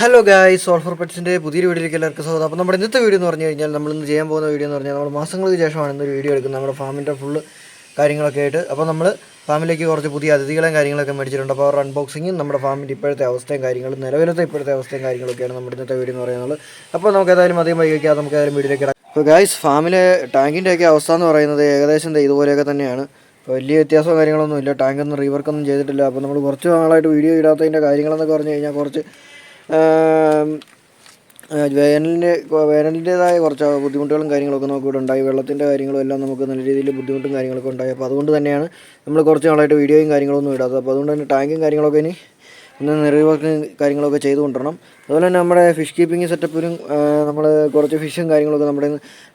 Hello ഗായ് സോൾഫർ പെറ്റ്സിന്റെ പുതിയൊരു വീഡിയോയിലേക്ക് എല്ലാവർക്കും സ്വാഗതം. അപ്പോൾ നമ്മുടെ ഇന്നത്തെ വീഡിയോ എന്ന് പറഞ്ഞു കഴിഞ്ഞാൽ നമ്മൾ ഇന്ന് ചെയ്യാൻ പോകുന്ന വീഡിയോ എന്ന് പറഞ്ഞാൽ നമ്മൾ മാസങ്ങൾക്ക് ശേഷമാണ് ഇന്നൊരു വീഡിയോ എടുക്കുന്നത്. നമ്മുടെ ഫാമിന്റെ ഫുള്ള് കാര്യങ്ങളൊക്കെ ആയിട്ട്. അപ്പോൾ നമ്മൾ ഫാമിലേക്ക് കുറച്ച് പുതിയ അതിഥികളും കാര്യങ്ങളൊക്കെ മേടിച്ചിട്ടുണ്ട്. അപ്പോൾ അവർ അൺബോക്സിങ്ങും നമ്മുടെ ഫാമിന്റെ ഇപ്പോഴത്തെ അവസ്ഥയും കാര്യങ്ങളും നിലവിലത്തെ ഇപ്പോഴത്തെ അവസ്ഥയും കാര്യങ്ങളൊക്കെയാണ് നമ്മുടെ ഇന്നത്തെ വീഡിയോ എന്ന് പറയുന്നത്. അപ്പോൾ നമുക്ക് ഏതായാലും അധികം വൈകിക്കാതെ നമുക്ക് ഏതായാലും വീഡിയോയിലേക്ക് അപ്പോൾ ഗായ്സ് ഫാമിലെ ടാങ്കിന്റെയൊക്കെ അവസ്ഥ എന്ന് പറയുന്നത് ഏകദേശം ഇതുപോലെയൊക്കെ തന്നെയാണ്. വലിയ വ്യത്യാസമോ കാര്യങ്ങളൊന്നും ഇല്ല. ടാങ്കൊന്നും റീവർക്കൊന്നും ചെയ്തിട്ടില്ല. അപ്പോൾ നമ്മൾ കുറച്ച് നാളായിട്ട് വീഡിയോ ഇടാത്തതിന്റെ കാര്യങ്ങളെന്നൊക്കെ പറഞ്ഞു കഴിഞ്ഞാൽ കുറച്ച് വേനലിന്റെ വേനലിന്റേതായ കുറച്ച് ബുദ്ധിമുട്ടുകളും കാര്യങ്ങളൊക്കെ നമുക്ക് ഇവിടെ ഉണ്ടായി. വെള്ളത്തിന്റെ കാര്യങ്ങളും എല്ലാം നമുക്ക് നല്ല രീതിയിൽ ബുദ്ധിമുട്ടും കാര്യങ്ങളൊക്കെ ഉണ്ടായി. അപ്പോൾ അതുകൊണ്ട് തന്നെയാണ് നമ്മൾ കുറച്ച് നാളായിട്ട് വീഡിയോയും കാര്യങ്ങളൊന്നും ഇടാത്തത്. അപ്പോൾ അതുകൊണ്ട് തന്നെ ടാങ്കും കാര്യങ്ങളൊക്കെ ഇനി ഒന്ന് നിറവാക്കും കാര്യങ്ങളൊക്കെ ചെയ്തു കൊണ്ടുവരണം. അതുപോലെ തന്നെ നമ്മുടെ ഫിഷ് കീപ്പിംഗ് സെറ്റപ്പിനും നമ്മൾ കുറച്ച് ഫിഷും കാര്യങ്ങളൊക്കെ നമ്മുടെ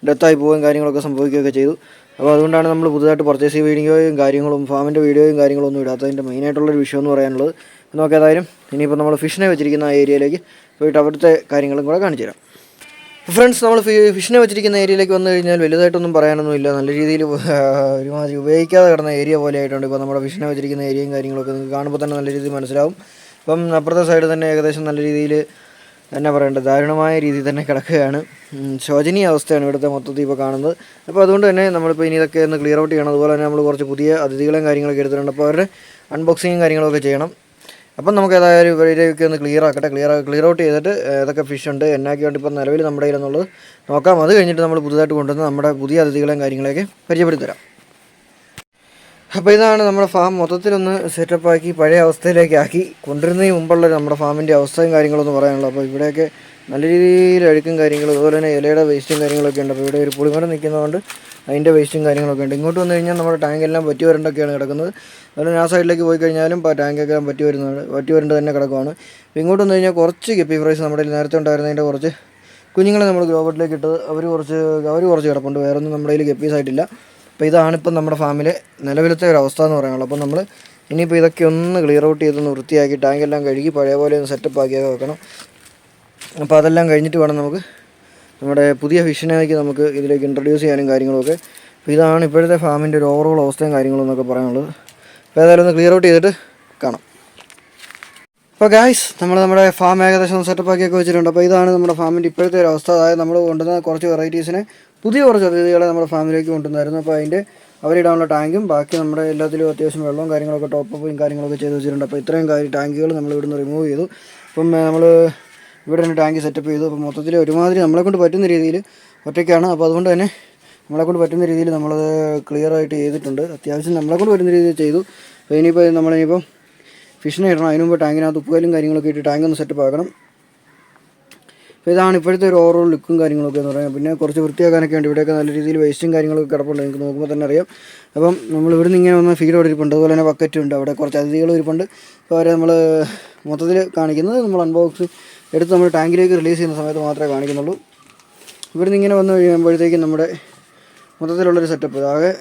ഡെത്തായി പോവുകയും കാര്യങ്ങളൊക്കെ സംഭവിക്കുകയൊക്കെ ചെയ്തു. അപ്പോൾ അതുകൊണ്ടാണ് നമ്മൾ പുതുതായിട്ട് പർച്ചേസ് വീഡിയോയും കാര്യങ്ങളും ഫാമിന്റെ വീഡിയോയും കാര്യങ്ങളൊന്നും ഇടാത്തതിന്റെ മെയിനായിട്ടുള്ളൊരു വിഷയം എന്ന് പറയാനുള്ളത്. നമുക്ക് ഏതായാലും ഇനിയിപ്പോൾ നമ്മൾ ഫിഷിനെ വെച്ചിരിക്കുന്ന ഏരിയയിലേക്ക് പോയിട്ട് അവിടുത്തെ കാര്യങ്ങളും കൂടെ കാണിച്ചു തരാം. ഫ്രണ്ട്സ് നമ്മൾ ഫിഷിനെ വെച്ചിരിക്കുന്ന ഏരിയയിലേക്ക് വന്നു കഴിഞ്ഞാൽ വലുതായിട്ടൊന്നും പറയാനൊന്നുമില്ല നല്ല രീതിയിൽ ഒരുമാതിരി ഉപയോഗിക്കാതെ കിടന്ന ഏരിയ പോലെ ആയിട്ടുണ്ട്. ഇപ്പോൾ നമ്മുടെ ഫിഷിനെ വെച്ചിരിക്കുന്ന ഏരിയയും കാര്യങ്ങളൊക്കെ നിങ്ങൾക്ക് കാണുമ്പോൾ തന്നെ നല്ല രീതിയിൽ മനസ്സിലാവും. അപ്പം അപ്പുറത്തെ സൈഡ് തന്നെ ഏകദേശം നല്ല രീതിയിൽ എന്നാ പറയേണ്ടത് ദാരുണമായ രീതിയിൽ തന്നെ കിടക്കുകയാണ്. ശോചനീയ അവസ്ഥയാണ് ഇവിടുത്തെ മൊത്തത്തിൽ ഇപ്പോൾ കാണുന്നത്. അപ്പോൾ അതുകൊണ്ട് തന്നെ നമ്മളിപ്പോൾ ഇനി ഇതൊക്കെ ഒന്ന് ക്ലിയർ ഔട്ട് ചെയ്യണം. അതുപോലെ തന്നെ നമ്മൾ കുറച്ച് പുതിയ അതിഥികളും കാര്യങ്ങളൊക്കെ എടുത്തിട്ടുണ്ട്. അപ്പോൾ അവരുടെ അൺബോക്സിങ്ങും കാര്യങ്ങളൊക്കെ ചെയ്യണം. അപ്പം നമുക്ക് ഏതായാലും ഇവരെയൊക്കെ ഒന്ന് ക്ലിയർ ആക്കട്ടെ ക്ലിയർ ക്ലിയർ ഔട്ട് ചെയ്തിട്ട് ഏതൊക്കെ ഫിഷ് ഉണ്ട് എന്നൊക്കെ ഉണ്ട് ഇപ്പം നിലവിൽ നമ്മുടെ കയ്യിലെന്നുള്ളത് നോക്കാം. അത് കഴിഞ്ഞിട്ട് നമ്മൾ പുതുതായിട്ട് കൊണ്ടുവന്ന് നമ്മുടെ പുതിയ അതിഥികളെയും കാര്യങ്ങളെയൊക്കെ പരിചയപ്പെടുത്തി തരാം. അപ്പോൾ ഇതാണ് നമ്മുടെ ഫാം മൊത്തത്തിലൊന്ന് സെറ്റപ്പ് ആക്കി പഴയ അവസ്ഥയിലേക്ക് ആക്കി കൊണ്ടുവരുന്നതിന് മുമ്പുള്ള നമ്മുടെ ഫാമിന്റെ അവസ്ഥയും കാര്യങ്ങളൊന്നും പറയാനുള്ളൂ. അപ്പോൾ ഇവിടെയൊക്കെ നല്ല രീതിയിൽ അഴുക്കും കാര്യങ്ങളും അതുപോലെ തന്നെ ഇലയുടെ വേസ്റ്റും കാര്യങ്ങളൊക്കെ ഉണ്ട്. അപ്പോൾ ഇവിടെ ഒരു പുളിമരം നിൽക്കുന്നതുകൊണ്ട് അതിന്റെ വേസ്റ്റും കാര്യങ്ങളൊക്കെ ഉണ്ട്. ഇങ്ങോട്ട് വന്നു കഴിഞ്ഞാൽ നമ്മുടെ ടാങ്കെല്ലാം പറ്റി വരണ്ടൊക്കെയാണ് കിടക്കുന്നത്. അതുപോലെ ആ സൈഡിലേക്ക് പോയി കഴിഞ്ഞാലും ടാങ്കൊക്കെ പറ്റി വരുന്നതാണ് പറ്റി വരേണ്ട തന്നെ കിടക്കുവാണ്. ഇങ്ങോട്ട് വന്നു കഴിഞ്ഞാൽ കുറച്ച് ഗപ്പി ഫ്രൈസ് നമ്മുടെ നേരത്തെ ഉണ്ടായിരുന്നതിന്റെ കുറച്ച് കുഞ്ഞുങ്ങളെ നമ്മൾ ഗ്രോബോട്ടിലേക്ക് ഇട്ടത്. അവർ കുറച്ച് അവർ കുറച്ച് കിടപ്പുണ്ട്. വേറൊന്നും നമ്മുടെ കയ്യിൽ ഗപ്പീസ് ആയിട്ടില്ല. അപ്പോൾ ഇതാണിപ്പം നമ്മുടെ ഫാമിലെ നിലവിലത്തെ ഒരു അവസ്ഥ എന്ന് പറയാനുള്ളത്. അപ്പോൾ നമ്മൾ ഇനിയിപ്പോൾ ഇതൊക്കെ ഒന്ന് ക്ലിയർ ഔട്ട് ചെയ്തൊന്ന് വൃത്തിയാക്കി ടാങ്കെല്ലാം കഴുകി പഴയ പോലെ ഒന്ന് സെറ്റപ്പ് ആക്കിയൊക്കെ വെക്കണം. അപ്പോൾ അതെല്ലാം കഴിഞ്ഞിട്ട് വേണം നമുക്ക് നമ്മുടെ പുതിയ ഫിഷിനേക്ക് നമുക്ക് ഇതിലേക്ക് ഇൻട്രൊഡ്യൂസ് ചെയ്യാനും കാര്യങ്ങളൊക്കെ. അപ്പോൾ ഇതാണ് ഇപ്പോഴത്തെ ഫാമിന്റെ ഒരു ഓവറോൾ അവസ്ഥയും കാര്യങ്ങളും എന്നൊക്കെ പറയാനുള്ളത്. അപ്പോൾ ഏതായാലും ഒന്ന് ക്ലിയർ ഔട്ട് ചെയ്തിട്ട് കാണാം. അപ്പോൾ ഗായ്സ് നമ്മൾ നമ്മുടെ ഫാം ഏകദേശം സെറ്റപ്പ് ആക്കിയൊക്കെ വെച്ചിട്ടുണ്ട്. അപ്പോൾ ഇതാണ് നമ്മുടെ ഫാമിന്റെ ഇപ്പോഴത്തെ ഒരു അവസ്ഥ. അതായത് നമ്മൾ കൊണ്ടുവന്ന കുറച്ച് വെറൈറ്റീസിനെ പുതിയ കുറച്ച് അതിഥികളെ നമ്മുടെ ഫാമിലിയിലേക്ക് കൊണ്ടുവന്നായിരുന്നു. അപ്പോൾ അതിന്റെ അവരിടാനുള്ള ടാങ്കും ബാക്കി നമ്മുടെ എല്ലാത്തിലും അത്യാവശ്യം വെള്ളവും കാര്യങ്ങളൊക്കെ ടോപ്പ് കാര്യങ്ങളൊക്കെ ചെയ്ത് വെച്ചിട്ടുണ്ട്. അപ്പോൾ ഇത്രയും കാര്യം ടാങ്കുകൾ നമ്മൾ ഇവിടുന്ന് റിമൂവ് ചെയ്തു. അപ്പം നമ്മൾ ഇവിടെ തന്നെ ടാങ്ക് സെറ്റപ്പ് ചെയ്തു. അപ്പോൾ മൊത്തത്തിൽ ഒരുമാതിരി നമ്മളെ കൊണ്ട് പറ്റുന്ന രീതിയിൽ ഒറ്റയ്ക്കാണ്. അപ്പോൾ അതുകൊണ്ട് തന്നെ നമ്മളെ കൊണ്ട് പറ്റുന്ന രീതിയിൽ നമ്മളത് ക്ലിയർ ആയിട്ട് ചെയ്തിട്ടുണ്ട്. അത്യാവശ്യം നമ്മളെ കൊണ്ട് പറ്റുന്ന രീതിയിൽ ചെയ്തു. അപ്പോൾ ഇനിയിപ്പോൾ നമ്മളിനിയിപ്പം ഫിഷിനെ ഇടണം. അതിന് ടാങ്കിനകത്ത് ഉപ്പുകലും കാര്യങ്ങളൊക്കെ ഇട്ട് ടാങ്ക് ഒന്ന് സെറ്റപ്പ് ആക്കണം. അപ്പോൾ ഇതാണ് ഇപ്പോഴത്തെ ഒരു ഓവറോൾ ലുക്കും കാര്യങ്ങളൊക്കെ എന്ന് പറയുന്നത് പിന്നെ കുറച്ച് വൃത്തിയാക്കാനൊക്കെ ഉണ്ട്. ഇവിടെയൊക്കെ നല്ല രീതിയിൽ വേസ്റ്റും കാര്യങ്ങളൊക്കെ കിടപ്പുണ്ട്. നിങ്ങൾക്ക് നോക്കുമ്പോൾ തന്നെ അറിയാം. അപ്പം നമ്മൾ ഇവിടുന്ന് ഇങ്ങനെ വന്ന ഫീഡ് അവിടെ ഇരിപ്പുണ്ട്. അതുപോലെ തന്നെ ബക്കറ്റും ഉണ്ട്. അവിടെ കുറച്ച് അതിഥികൾ ഇരിപ്പുണ്ട്. അപ്പോൾ അവരെ നമ്മൾ മൊത്തത്തിൽ കാണിക്കുന്നത് നമ്മൾ അൺബോക്സ് എടുത്ത് നമ്മൾ ടാങ്കിലേക്ക് റിലീസ് ചെയ്യുന്ന സമയത്ത് മാത്രമേ കാണിക്കുന്നുള്ളൂ. ഇവിടുന്ന് ഇങ്ങനെ വന്ന് കഴിയുമ്പോഴത്തേക്കും നമ്മുടെ മൊത്തത്തിലുള്ളൊരു സെറ്റപ്പ് ആകെ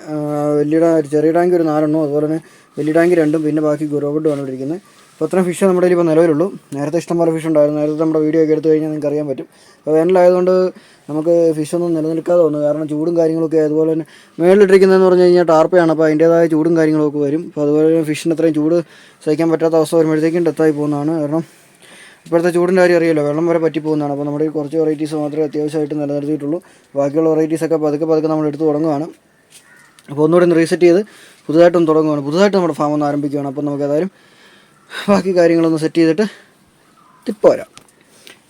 വലിയ ചെറിയ ടാങ്ക് ഒരു നാലെണ്ണവും അതുപോലെ തന്നെ വലിയ ടാങ്ക് രണ്ടും പിന്നെ ബാക്കി ഗുരോബിട്ടുമാണ് ഇവിടെ ഇരിക്കുന്നത്. അപ്പോൾ അത്രയും ഫിഷ് നമ്മുടെ ഇപ്പോൾ നിലവിലുള്ളൂ. നേരത്തെ ഇഷ്ടംപോലെ ഫിഷ് ഉണ്ടായിരുന്നു. നേരത്തെ നമ്മുടെ വീഡിയോ ഒക്കെ എടുത്തു കഴിഞ്ഞാൽ നിങ്ങൾക്ക് അറിയാൻ പറ്റും. അപ്പോൾ വേനലായതുകൊണ്ട് നമുക്ക് ഫിഷൊന്നും നിലനിൽക്കാതെ വന്നു. കാരണം ചൂടും കാര്യങ്ങളൊക്കെ അതുപോലെ തന്നെ മേളിലിട്ടിരിക്കുന്നതെന്ന് പറഞ്ഞു കഴിഞ്ഞാൽ ടാർപ്പയാണ്. അപ്പോൾ അതിന്റേതായ ചൂടും കാര്യങ്ങളൊക്കെ വരും. അപ്പോൾ അതുപോലെ തന്നെ ഫിഷിന് അത്രയും ചൂട് സഹിക്കാൻ പറ്റാത്ത അവസ്ഥ വരുമ്പോഴത്തേക്കും ഡെത്തായി പോകുന്നതാണ്. കാരണം ഇപ്പോഴത്തെ ചൂടിന്റെ കാര്യം അറിയാലോ. വെള്ളം വരെ പറ്റി പോകുന്നതാണ് അപ്പോൾ നമ്മുടെ കുറച്ച് വെറൈറ്റീസ് മാത്രമേ അത്യാവശ്യമായിട്ട് നിലനിർത്തിയിട്ടുള്ളൂ. ബാക്കിയുള്ള വെറൈറ്റീസൊക്കെ പതുക്കെ പതുക്കെ നമ്മൾ എടുത്ത് തുടങ്ങുകയാണ് അപ്പോൾ ഒന്നുകൂടെ ഒന്ന് റീസെറ്റ് ചെയ്ത് പുതുതായിട്ടൊന്ന് തുടങ്ങുകയാണ് പുതുതായിട്ട് നമ്മുടെ ഫാം ഒന്ന് ആരംഭിക്കുകയാണ്. അപ്പോൾ നമുക്ക് ഏതായാലും ബാക്കി കാര്യങ്ങളൊന്ന് സെറ്റ് ചെയ്തിട്ട് തിപ്പ്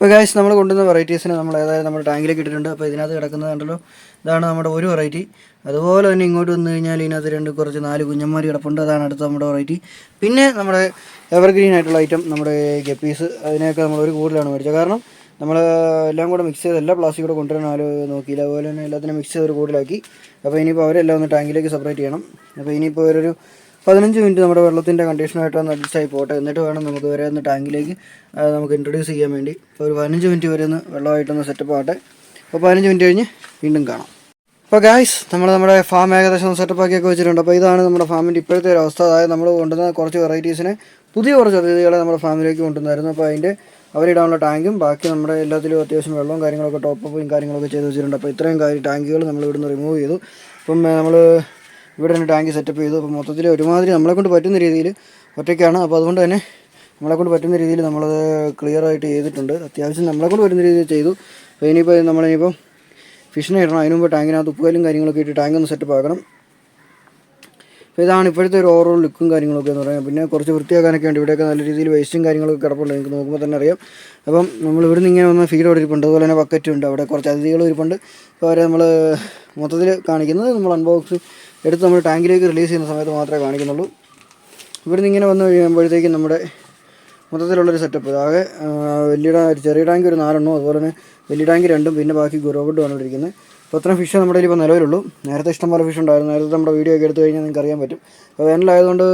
ഇപ്പോൾ ഗായ്സ് നമ്മൾ കൊണ്ടുവന്ന വെറൈറ്റീസിന് നമ്മൾ ഏതായാലും നമ്മുടെ ടാങ്കിലേക്ക് ഇട്ടിട്ടുണ്ട്. അപ്പോൾ ഇതിനകത്ത് കിടക്കുന്നത് കണ്ടല്ലോ ഇതാണ് നമ്മുടെ ഒരു വെറൈറ്റി അതുപോലെ തന്നെ ഇങ്ങോട്ട് വന്നു കഴിഞ്ഞാൽ ഇതിനകത്ത് രണ്ട് കുറച്ച് നാല് കുഞ്ഞന്മാർ കിടപ്പുണ്ട്. അതാണ് അടുത്ത നമ്മുടെ വെറൈറ്റി പിന്നെ നമ്മുടെ എവർഗ്രീൻ ആയിട്ടുള്ള ഐറ്റം നമ്മുടെ ഗപ്പീസ് അതിനെയൊക്കെ നമ്മൾ ഒരു കൂടുതലാണ് മേടിച്ചത്. കാരണം നമ്മൾ എല്ലാം കൂടെ മിക്സ് ചെയ്ത് എല്ലാ പ്ലാസ്റ്റിക് കൂടെ കൊണ്ടുവരാൻ ആലോ നോക്കിയില്ല. അതുപോലെ തന്നെ എല്ലാത്തിനും മിക്സ് ചെയ്ത് ഒരു കൂടുതലാക്കി. അപ്പോൾ ഇനിയിപ്പോൾ അവരെല്ലാം ഒന്ന് ടാങ്കിലേക്ക് സെപ്പറേറ്റ് ചെയ്യണം. അപ്പോൾ ഇനിയിപ്പോൾ ഒരു പതിനഞ്ച് മിനിറ്റ് നമ്മുടെ വെള്ളത്തിന്റെ കണ്ടീഷനായിട്ട് ഒന്ന് അഡ്ജസ്റ്റ് ആയി പോട്ടെ. എന്നിട്ട് വേണം നമുക്ക് വരെ ഒന്ന് ടാങ്കിലേക്ക് നമുക്ക് ഇൻട്രൊഡ്യൂസ് ചെയ്യാൻ വേണ്ടി. അപ്പോൾ ഒരു പതിനഞ്ച് മിനിറ്റ് വരെ ഒന്ന് വെള്ളമായിട്ടൊന്ന് സെറ്റപ്പ് ആവട്ടെ അപ്പോൾ പതിനഞ്ച് മിനിറ്റ് കഴിഞ്ഞ് വീണ്ടും കാണാം. അപ്പോൾ ഗായ്സ് നമ്മൾ നമ്മുടെ ഫാം ഏകദേശം സെറ്റപ്പ് ആക്കിയൊക്കെ വെച്ചിട്ടുണ്ട്. അപ്പോൾ ഇതാണ് നമ്മുടെ ഫാമിന്റെ ഇപ്പോഴത്തെ ഒരു അവസ്ഥ. അതായത് നമ്മൾ കൊണ്ടുവന്ന കുറച്ച് വെറൈറ്റീസിനെ പുതിയ കുറച്ച് അതിഥികളെ നമ്മുടെ ഫാമിലേക്ക് കൊണ്ടുവന്നായിരുന്നു. അപ്പോൾ അതിന്റെ അവരിടാനുള്ള ടാങ്കും ബാക്കി നമ്മുടെ എല്ലാത്തിലും അത്യാവശ്യം വെള്ളവും കാര്യങ്ങളൊക്കെ ടോപ്പ് കാര്യങ്ങളൊക്കെ ചെയ്ത് വെച്ചിട്ടുണ്ട്. അപ്പോൾ ഇത്രയും കാര്യം ടാങ്കുകൾ നമ്മൾ ഇവിടുന്ന് റിമൂവ് ചെയ്തു. അപ്പം നമ്മൾ ഇവിടെ തന്നെ ടാങ്ക് സെറ്റപ്പ് ചെയ്തു. അപ്പോൾ മൊത്തത്തിൽ ഒരുമാതിരി നമ്മളെ കൊണ്ട് പറ്റുന്ന രീതിയിൽ ഒറ്റയ്ക്കാണ്. അപ്പോൾ അതുകൊണ്ട് തന്നെ നമ്മളെ കൊണ്ട് പറ്റുന്ന രീതിയിൽ നമ്മളത് ക്ലിയർ ആയിട്ട് ചെയ്തിട്ടുണ്ട്. അത്യാവശ്യം നമ്മളെ കൊണ്ട് പറ്റുന്ന രീതിയിൽ ചെയ്തു. അപ്പോൾ ഇനിയിപ്പോൾ നമ്മളിനിയിപ്പോൾ ഫിഷിനെ ഇടണം. അതിന് ടാങ്കിനകത്ത് ഉപ്പുകാലും കാര്യങ്ങളൊക്കെ ഇട്ട് ടാങ്ക് ഒന്ന് സെറ്റപ്പ് ആക്കണം. അപ്പോൾ ഇതാണ് ഇപ്പോഴത്തെ ഒരു ഓവറോൾ ലുക്കും കാര്യങ്ങളൊക്കെ എന്ന് പറയാം. പിന്നെ കുറച്ച് വൃത്തിയാക്കാനൊക്കെ ഉണ്ട്. ഇവിടെയൊക്കെ നല്ല രീതിയിൽ വേസ്റ്റും കാര്യങ്ങളൊക്കെ കിടപ്പുണ്ട്. നിങ്ങൾക്ക് നോക്കുമ്പോൾ തന്നെ അറിയാം. അപ്പം നമ്മൾ ഇവിടുന്ന് ഇങ്ങനെ വന്ന ഫീഡ് അവിടെ ഇരിപ്പുണ്ട്. അതുപോലെ തന്നെ ബക്കറ്റും ഉണ്ട്. അവിടെ കുറച്ച് അതിഥികൾ ഇരിപ്പുണ്ട്. അപ്പോൾ അവരെ നമ്മൾ മൊത്തത്തിൽ കാണിക്കുന്നത് നമ്മൾ അൺബോക്സ് എടുത്ത് നമ്മൾ ടാങ്കിലേക്ക് റിലീസ് ചെയ്യുന്ന സമയത്ത് മാത്രമേ കാണിക്കുന്നുള്ളൂ. ഇവിടുന്ന് ഇങ്ങനെ വന്ന് കഴിയുമ്പോഴത്തേക്കും നമ്മുടെ മൊത്തത്തിലുള്ളൊരു സെറ്റപ്പ് ആകെ വലിയ ചെറിയ ടാങ്ക് ഒരു നാലെണ്ണവും അതുപോലെ തന്നെ വലിയ ടാങ്ക് രണ്ടും പിന്നെ ബാക്കി ഗുരോബിട്ട് വന്നുകൊണ്ടിരിക്കുന്നത് അപ്പോൾ അത്രയും ഫിഷ് നമ്മുടെ ഇപ്പോൾ നിലവിലുള്ളൂ. നേരത്തെ ഇഷ്ടംപോലെ ഫിഷ് ഉണ്ടായിരുന്നു. നേരത്തെ നമ്മുടെ വീഡിയോ ഒക്കെ എടുത്തു കഴിഞ്ഞാൽ നിങ്ങൾക്ക് അറിയാൻ പറ്റും. അപ്പോൾ വേനലായതുകൊണ്ട്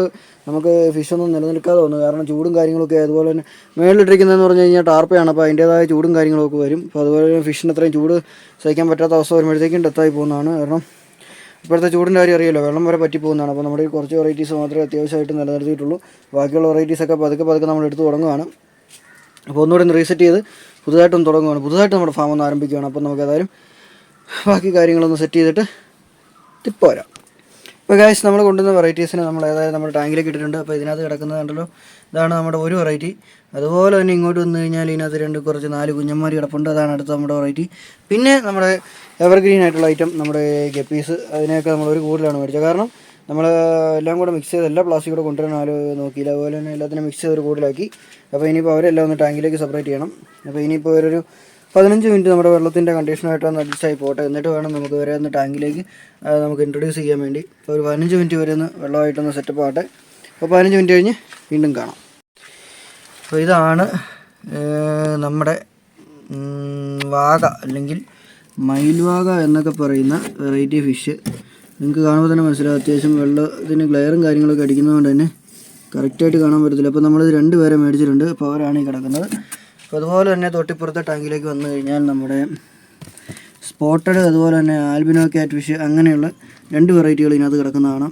നമുക്ക് ഫിഷൊന്നും നിലനിൽക്കാതെ വന്നു. കാരണം ചൂടും കാര്യങ്ങളൊക്കെ അതുപോലെ തന്നെ മേളിലിട്ടിരിക്കുന്നതെന്ന് പറഞ്ഞു കഴിഞ്ഞാൽ ടാർപ്പയാണ്. അപ്പോൾ അതിന്റേതായ ചൂടും കാര്യങ്ങളൊക്കെ വരും. അപ്പോൾ അതുപോലെ തന്നെ ഫിഷിന് അത്രയും ചൂട് സഹിക്കാൻ പറ്റാത്ത അവസ്ഥ വരുമ്പോഴത്തേക്കും ഡെത്തായി പോകുന്നതാണ്. കാരണം ഇപ്പോഴത്തെ ചൂടിന്റെ കാര്യം അറിയാലോ വെള്ളം വരെ പറ്റി പോകുന്നതാണ് അപ്പോൾ നമ്മുടെ കുറച്ച് വെറൈറ്റീസ് മാത്രമേ അത്യാവശ്യമായിട്ട് നിലനിർത്തിയിട്ടുള്ളൂ. ബാക്കിയുള്ള വെറൈറ്റീസൊക്കെ പതുക്കെ പതുക്കെ നമ്മൾ എടുത്ത് തുടങ്ങുകയാണ് അപ്പോൾ ഒന്നുകൂടി ഒന്ന് റീസെറ്റ് ചെയ്ത് പുതുതായിട്ടൊന്ന് തുടങ്ങുകയാണ് പുതുതായിട്ട് നമ്മുടെ ഫാം ഒന്ന് ആരംഭിക്കുകയാണ്. അപ്പോൾ നമുക്ക് ഏതായാലും ബാക്കി കാര്യങ്ങളൊന്ന് സെറ്റ് ചെയ്തിട്ട് തിപ്പോ വരാം ഇപ്പോൾ ഗായ്സ് നമ്മൾ കൊണ്ടുവന്ന വെറൈറ്റീസിന് നമ്മൾ ഏതായാലും നമ്മുടെ ടാങ്കിലേക്ക് ഇട്ടിട്ടുണ്ട്. അപ്പോൾ ഇതിനകത്ത് കിടക്കുന്നത് കണ്ടല്ലോ ഇതാണ് നമ്മുടെ ഒരു വെറൈറ്റി അതുപോലെ തന്നെ ഇങ്ങോട്ട് വന്നു കഴിഞ്ഞാൽ ഇതിനകത്ത് രണ്ട് കുറച്ച് നാല് കുഞ്ഞന്മാർ കിടപ്പുണ്ട്. അതാണ് അടുത്ത നമ്മുടെ വെറൈറ്റി പിന്നെ നമ്മുടെ എവർഗ്രീൻ ആയിട്ടുള്ള ഐറ്റം നമ്മുടെ ഗപ്പീസ് അതിനെയൊക്കെ നമ്മൾ ഒരു കൂടുതലാണ് മേടിച്ചത്. കാരണം നമ്മൾ എല്ലാം കൂടെ മിക്സ് ചെയ്ത് എല്ലാ പ്ലാസ്റ്റിക് കൂടെ കൊണ്ടുവരാൻ ആലോ നോക്കിയില്ല. അതുപോലെ തന്നെ എല്ലാത്തിനും മിക്സ് ചെയ്ത് ഒരു കൂടുതലാക്കി. അപ്പോൾ ഇനിയിപ്പോൾ അവരെല്ലാം ഒന്ന് ടാങ്കിലേക്ക് സെപ്പറേറ്റ് ചെയ്യണം. അപ്പോൾ ഇനിയിപ്പോൾ ഒരു പതിനഞ്ച് മിനിറ്റ് നമ്മുടെ വെള്ളത്തിന്റെ കണ്ടീഷനായിട്ട് ഒന്ന് അഡ്ജസ്റ്റ് ആയി പോട്ടെ. എന്നിട്ട് വേണം നമുക്ക് വരെ ഒന്ന് ടാങ്കിലേക്ക് നമുക്ക് ഇൻട്രൊഡ്യൂസ് ചെയ്യാൻ വേണ്ടി. അപ്പോൾ ഒരു പതിനഞ്ച് മിനിറ്റ് വരെ ഒന്ന് വെള്ളമായിട്ടൊന്ന് സെറ്റപ്പ് ആവട്ടെ അപ്പോൾ പതിനഞ്ച് മിനിറ്റ് കഴിഞ്ഞ് വീണ്ടും കാണാം. അപ്പോൾ ഇതാണ് നമ്മുടെ വാഗ അല്ലെങ്കിൽ മയിൽവാഗ എന്നൊക്കെ പറയുന്ന വെറൈറ്റി ഫിഷ് നിങ്ങൾക്ക് കാണുമ്പോൾ തന്നെ മനസ്സിലാവും അത്യാവശ്യം വെള്ളത്തിന് ഗ്ലെയറും കാര്യങ്ങളൊക്കെ അടിക്കുന്നതുകൊണ്ട് തന്നെ കറക്റ്റായിട്ട് കാണാൻ പറ്റത്തില്ല. അപ്പോൾ നമ്മളിത് രണ്ട് പേരെ മേടിച്ചിട്ടുണ്ട്. അപ്പോൾ അവരാണ് ഈ കിടക്കുന്നത്. അപ്പോൾ അതുപോലെ തന്നെ തൊട്ടിപ്പുറത്തെ ടാങ്കിലേക്ക് വന്നു കഴിഞ്ഞാൽ നമ്മുടെ സ്പോട്ടഡ് അതുപോലെ തന്നെ ആൽബിനോ ക്യാറ്റ് ഫിഷ് അങ്ങനെയുള്ള രണ്ട് വെറൈറ്റികൾ ഇതിനകത്ത് കിടക്കുന്നതാണ്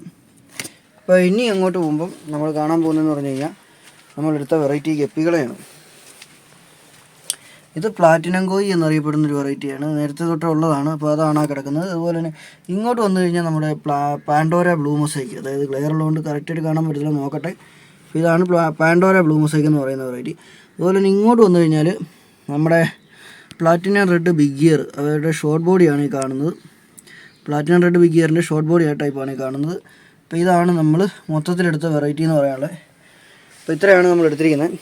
അപ്പോൾ ഇനി അങ്ങോട്ട് പോകുമ്പം നമ്മൾ കാണാൻ പോകുന്നതെന്ന് പറഞ്ഞു കഴിഞ്ഞാൽ നമ്മളെടുത്ത വെറൈറ്റി ഗപ്പികളെയാണ്. ഇത് പ്ലാറ്റിനം കോയി എന്നറിയപ്പെടുന്ന ഒരു വെറൈറ്റിയാണ്. നേരത്തെ തൊട്ടേ ഉള്ളതാണ്. അപ്പോൾ അതാണ് ആ കിടക്കുന്നത്. അതുപോലെ തന്നെ ഇങ്ങോട്ട് വന്നു കഴിഞ്ഞാൽ നമ്മുടെ പ്ലാ പാൻഡോര ബ്ലൂ മൊസൈക്ക് അതായത് ക്ലിയർ ഉള്ളതുകൊണ്ട് കറക്റ്റായിട്ട് കാണാൻ പറ്റത്തില്ല. നോക്കട്ടെ. അപ്പോൾ ഇതാണ് പാൻഡോര ബ്ലൂ മൊസൈക്ക് എന്ന് പറയുന്ന വെറൈറ്റി അതുപോലെ തന്നെ ഇങ്ങോട്ട് വന്നു കഴിഞ്ഞാൽ നമ്മുടെ പ്ലാറ്റിനം റെഡ് ബിഗ് ഗിയർ അവരുടെ ഷോർട്ട് ബോഡിയാണ് ഈ കാണുന്നത്. പ്ലാറ്റിനം റെഡ് ബിഗ് ഗിയറിന്റെ ഷോർട്ട് ബോഡി ആ ടൈപ്പാണ് ഈ കാണുന്നത്. അപ്പോൾ ഇതാണ് നമ്മൾ മൊത്തത്തിലെടുത്ത വെറൈറ്റി എന്ന് പറയാനുള്ളത് അപ്പോൾ ഇത്രയാണ് നമ്മൾ എടുത്തിരിക്കുന്നത്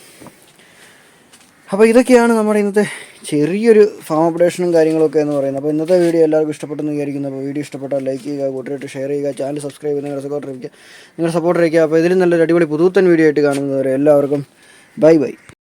അപ്പോൾ ഇതൊക്കെയാണ് നമ്മുടെ ഇന്നത്തെ ചെറിയൊരു ഫാം അപ്ഡേഷനും കാര്യങ്ങളൊക്കെ എന്ന് പറയുന്നത്. അപ്പോൾ ഇന്നത്തെ വീഡിയോ എല്ലാവർക്കും ഇഷ്ടപ്പെട്ടെന്ന് വിചാരിക്കുന്നു. അപ്പോൾ വീഡിയോ ഇഷ്ടപ്പെട്ടാൽ ലൈക്ക് ചെയ്യുക കൂട്ടുകാരായിട്ട് ഷെയർ ചെയ്യുക ചാനൽ സബ്സ്ക്രൈബ് ചെയ്ത് നിങ്ങളുടെ സപ്പോർട്ട് ഇരിക്കുക. നിങ്ങളുടെ സപ്പോർട്ട് ഇരിക്കുക. അപ്പോൾ ഇതിലും നല്ലൊരു അടിപൊളി പുതുത്തൻ വീഡിയോ ആയിട്ട് കാണുന്നവരെ എല്ലാവർക്കും ബൈ ബൈ